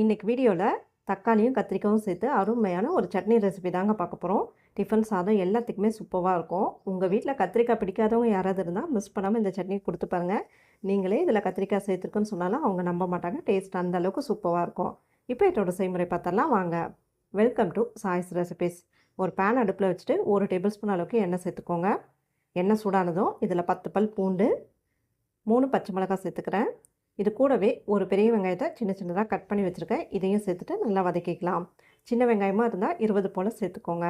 இன்றைக்கி வீடியோவில் தக்காளியும் கத்திரிக்காயும் சேர்த்து அருமையான ஒரு சட்னி ரெசிபி தாங்க பார்க்க போகிறோம் டிஃபன் சாதம் எல்லாத்துக்குமே சூப்பராக இருக்கும். உங்கள் வீட்டில் கத்திரிக்காய் பிடிக்காதவங்க யாராவது இருந்தால் மிஸ் பண்ணாமல் இந்த சட்னி கொடுத்து பாருங்கள் நீங்களே இதில் கத்திரிக்காய் சேர்த்துருக்குன்னு சொன்னாலும் அவங்க நம்ப மாட்டாங்க. டேஸ்ட் அந்த அளவுக்கு சூப்பராக இருக்கும். இப்போ இதோட செய்முறை பார்த்தலாம் வாங்க. வெல்கம் டு சாய்ஸ் ரெசிபிஸ் ஒரு பேன் அடுப்பில் வச்சுட்டு ஒரு டேபிள் ஸ்பூன் அளவுக்கு எண்ணெய் சேர்த்துக்கோங்க. எண்ணெய் சூடானதும் இதில் பத்து பல் பூண்டு மூணு பச்சை மிளகாய் சேர்த்துக்கிறேன். இது கூடவே ஒரு பெரிய வெங்காயத்தை சின்ன சின்னதாக கட் பண்ணி வச்சுருக்கேன். இதையும் சேர்த்துட்டு நல்லா வதக்கிக்கலாம். சின்ன வெங்காயமாக இருந்தால் இருபது போல் சேர்த்துக்கோங்க.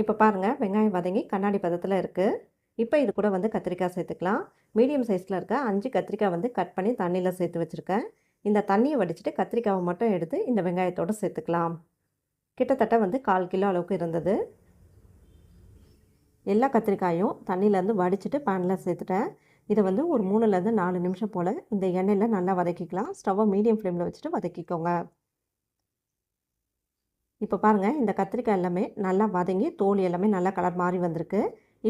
இப்போ பாருங்கள் வெங்காயம் வதங்கி கண்ணாடி பதத்தில் இருக்குது இப்போ இது கூட வந்து கத்திரிக்காய் சேர்த்துக்கலாம். மீடியம் சைஸில் இருக்க அஞ்சு கத்திரிக்காய் வந்து கட் பண்ணி தண்ணியில் சேர்த்து வச்சுருக்கேன். இந்த தண்ணியை வடிச்சிட்டு கத்திரிக்காவை மட்டும் எடுத்து இந்த வெங்காயத்தோடு சேர்த்துக்கலாம். கிட்டத்தட்ட வந்து கால் கிலோ அளவுக்கு இருந்தது. எல்லா கத்திரிக்காயும் தண்ணியிலேருந்து வடிச்சிட்டு பேனில் சேர்த்துட்டேன். இதை வந்து ஒரு மூணுலேருந்து நாலு நிமிஷம் போல் இந்த எண்ணெயில் நல்லா வதக்கிக்கலாம். ஸ்டவ்வை மீடியம் ஃப்ளேமில் வச்சுட்டு வதக்கிக்கோங்க. இப்போ பாருங்கள் இந்த கத்திரிக்காய் எல்லாமே நல்லா வதங்கி தோல் எல்லாமே நல்லா கலர் மாறி வந்திருக்கு.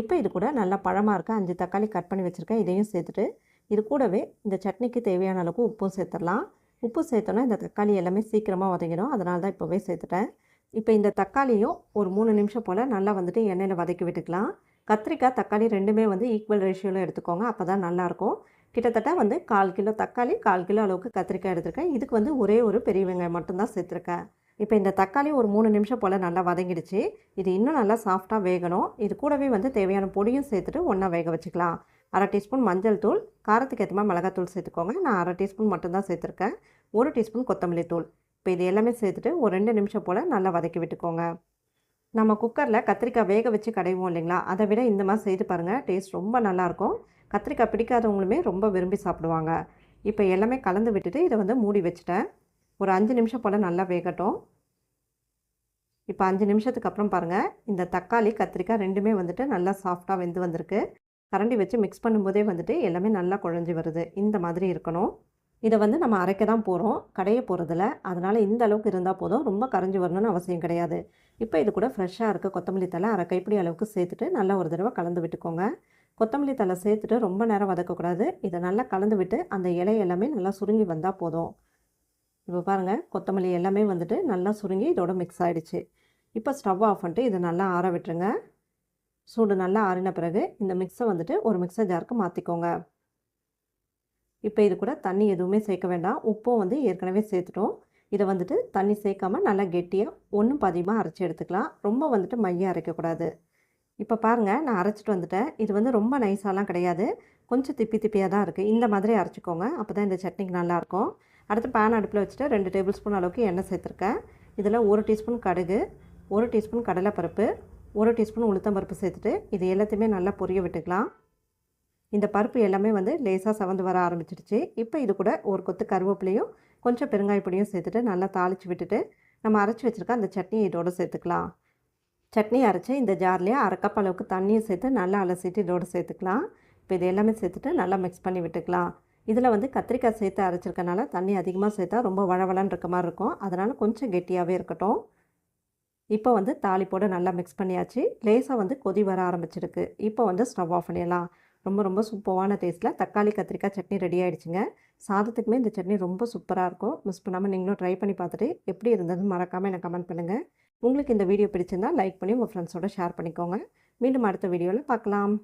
இப்போ இது கூட நல்லா பழமாக இருக்க அஞ்சு தக்காளி கட் பண்ணி வச்சுருக்கேன். இதையும் சேர்த்துட்டு இது கூடவே இந்த சட்னிக்கு தேவையான அளவுக்கு உப்பும் சேர்த்துடலாம். உப்பு சேர்த்தோன்னா இந்த தக்காளி எல்லாமே சீக்கிரமாக வதங்கிடும். அதனால தான் இப்போவே சேர்த்துட்டேன். இப்போ இந்த தக்காளியும் ஒரு மூணு நிமிஷம் போல் நல்லா வந்துட்டு எண்ணெயில் வதக்கி விட்டுக்கலாம். கத்திரிக்காய் தக்காளி ரெண்டுமே வந்து ஈக்குவல் ரேஷியோவில் எடுத்துக்கோங்க. அப்போ தான் நல்லாயிருக்கும். கிட்டத்தட்ட வந்து கால் கிலோ தக்காளி கால் கிலோ அளவுக்கு கத்திரிக்காய் எடுத்திருக்கேன். இதுக்கு வந்து ஒரே ஒரு பெரிய வெங்காயம் மட்டும்தான் சேர்த்துருக்கேன். இப்போ இந்த தக்காளி ஒரு மூணு நிமிஷம் போல் நல்லா வதங்கிடுச்சு. இது இன்னும் நல்லா சாஃப்டாக வேகணும். இது கூடவே வந்து தேவையான பொடியும் சேர்த்துட்டு ஒன்றா வேக வச்சுக்கலாம். அரை டீஸ்பூன் மஞ்சள் தூள் காரத்துக்கு ஏற்ற மாதிரி மிளகாத்தூள் சேர்த்துக்கோங்க. நான் அரை டீஸ்பூன் மட்டும்தான் சேர்த்துருக்கேன். ஒரு டீஸ்பூன் கொத்தமல்லி தூள். இப்போ இது எல்லாமே சேர்த்துட்டு ஒரு ரெண்டு நிமிஷம் போல் நல்லா வதக்கி விட்டுக்கோங்க. நம்ம குக்கரில் கத்திரிக்காய் வேக வச்சு கடைவோம் இல்லைங்களா? அதை விட இந்த மாதிரி செய்து பாருங்கள் டேஸ்ட் ரொம்ப நல்லாயிருக்கும் கத்திரிக்காய் பிடிக்காதவங்களுமே ரொம்ப விரும்பி சாப்பிடுவாங்க. இப்போ எல்லாமே கலந்து விட்டுட்டு இதை வந்து மூடி வச்சுட்டேன். ஒரு அஞ்சு நிமிஷம் போல் நல்லா வேகட்டும். இப்போ அஞ்சு நிமிஷத்துக்கு அப்புறம் பாருங்கள் இந்த தக்காளி கத்திரிக்காய் ரெண்டுமே வந்துட்டு நல்லா சாஃப்டாக வெந்து வந்திருக்கு. கரண்டி வச்சு மிக்ஸ் பண்ணும்போதே வந்துட்டு எல்லாமே நல்லா குழஞ்சி வருது. இந்த மாதிரி இருக்கணும். இதை வந்து நம்ம அரைக்க தான் போகிறோம் கடைய போகிறதில்ல அதனால் இந்த அளவுக்கு இருந்தால் போதும். ரொம்ப கரைஞ்சி வரணும்னு அவசியம் கிடையாது. இப்போ இது கூட ஃப்ரெஷ்ஷாக இருக்க கொத்தமல்லி தலை அரை கைப்பிடி அளவுக்கு சேர்த்துட்டு நல்லா ஒரு தடவை கலந்து விட்டுக்கோங்க. கொத்தமல்லி தலை சேர்த்துட்டு ரொம்ப நேரம் வதக்கக்கூடாது. இதை நல்லா கலந்து விட்டு அந்த இலை எல்லாமே நல்லா சுருங்கி வந்தால் போதும். இப்போ பாருங்கள் கொத்தமல்லி எல்லாமே வந்துட்டு நல்லா சுருங்கி இதோட மிக்ஸ் ஆகிடுச்சு இப்போ ஸ்டவ் ஆஃப் பண்ணிட்டு இதை நல்லா ஆற விட்டுருங்க. சூடு நல்லா ஆறின பிறகு இந்த மிக்ஸை வந்துட்டு ஒரு மிக்சர் ஜாருக்கு மாற்றிக்கோங்க இப்போ இது கூட தண்ணி எதுவுமே சேர்க்க வேண்டாம். உப்பும் வந்து ஏற்கனவே சேர்த்துட்டோம். இதை வந்துட்டு தண்ணி சேர்க்காம நல்லா கெட்டியாக ஒன்றும் பதிகமாக அரைச்சி எடுத்துக்கலாம். ரொம்ப வந்துட்டு மையம் அரைக்கக்கூடாது இப்போ பாருங்கள் நான் அரைச்சிட்டு வந்துட்டேன். இது வந்து ரொம்ப நைஸாலாம் கிடையாது. கொஞ்சம் திப்பி திப்பியாக தான் இருக்குது இந்த மாதிரி அரைச்சிக்கோங்க. அப்போ தான் இந்த சட்னிக்கு நல்லாயிருக்கும். அடுத்து பேன் அடுப்பில் வச்சுட்டு ரெண்டு டேபிள் ஸ்பூன் அளவுக்கு எண்ணெய் சேர்த்துருக்கேன். இதில் ஒரு டீஸ்பூன் கடுகு ஒரு டீஸ்பூன் கடலைப்பருப்பு ஒரு டீஸ்பூன் உளுத்தம்பருப்பு சேர்த்துட்டு இது எல்லாத்தையுமே நல்லா பொரிய விட்டுக்கலாம். இந்த பருப்பு எல்லாமே வந்து லேசாக சவந்து வர ஆரம்பிச்சிடுச்சு. இப்போ இது கூட ஒரு கொத்து கருவேப்பிலையும் கொஞ்சம் பெருங்காயப்பொடியும் சேர்த்துட்டு நல்லா தாளித்து விட்டுட்டு நம்ம அரைச்சி வச்சுருக்க அந்த சட்னி இதோடு சேர்த்துக்கலாம். சட்னி அரைச்சி இந்த ஜார்லேயே அரை கப் அளவுக்கு தண்ணியும் சேர்த்து நல்லா அலசிட்டு இதோடு சேர்த்துக்கலாம். இப்போ இது எல்லாமே சேர்த்துட்டு நல்லா மிக்ஸ் பண்ணி விட்டுக்கலாம். இதில் வந்து கத்திரிக்காய் சேர்த்து அரைச்சிருக்கனால தண்ணி அதிகமாக சேர்த்தா ரொம்ப வளவளன்னு இருக்க மாதிரி இருக்கும். அதனால் கொஞ்சம் கெட்டியாகவே இருக்கட்டும். இப்போ வந்து தாளிப்போடு நல்லா மிக்ஸ் பண்ணியாச்சு. லேசாக வந்து கொதி வர ஆரம்பிச்சிருக்கு. இப்போ வந்து ஸ்டவ் ஆஃப் பண்ணிடலாம். ரொம்ப ரொம்ப சூப்பரான டேஸ்ட்டில் தக்காளி கத்திரிக்காய் சட்னி ரெடி ஆகிடுச்சுங்க சாதத்துக்குமே இந்த சட்னி ரொம்ப சூப்பராக இருக்கும். மிஸ் பண்ணாமல் நீங்களும் ட்ரை பண்ணி பார்த்துட்டு எப்படி இருந்ததுன்னு மறக்காமல் எனக்கு கமெண்ட் பண்ணுங்கள் உங்களுக்கு இந்த வீடியோ பிடிச்சிருந்தால் லைக் பண்ணி உங்கள் ஃப்ரெண்ட்ஸோட ஷேர் பண்ணிக்கோங்க. மீண்டும் அடுத்த வீடியோவில் பார்க்கலாம்.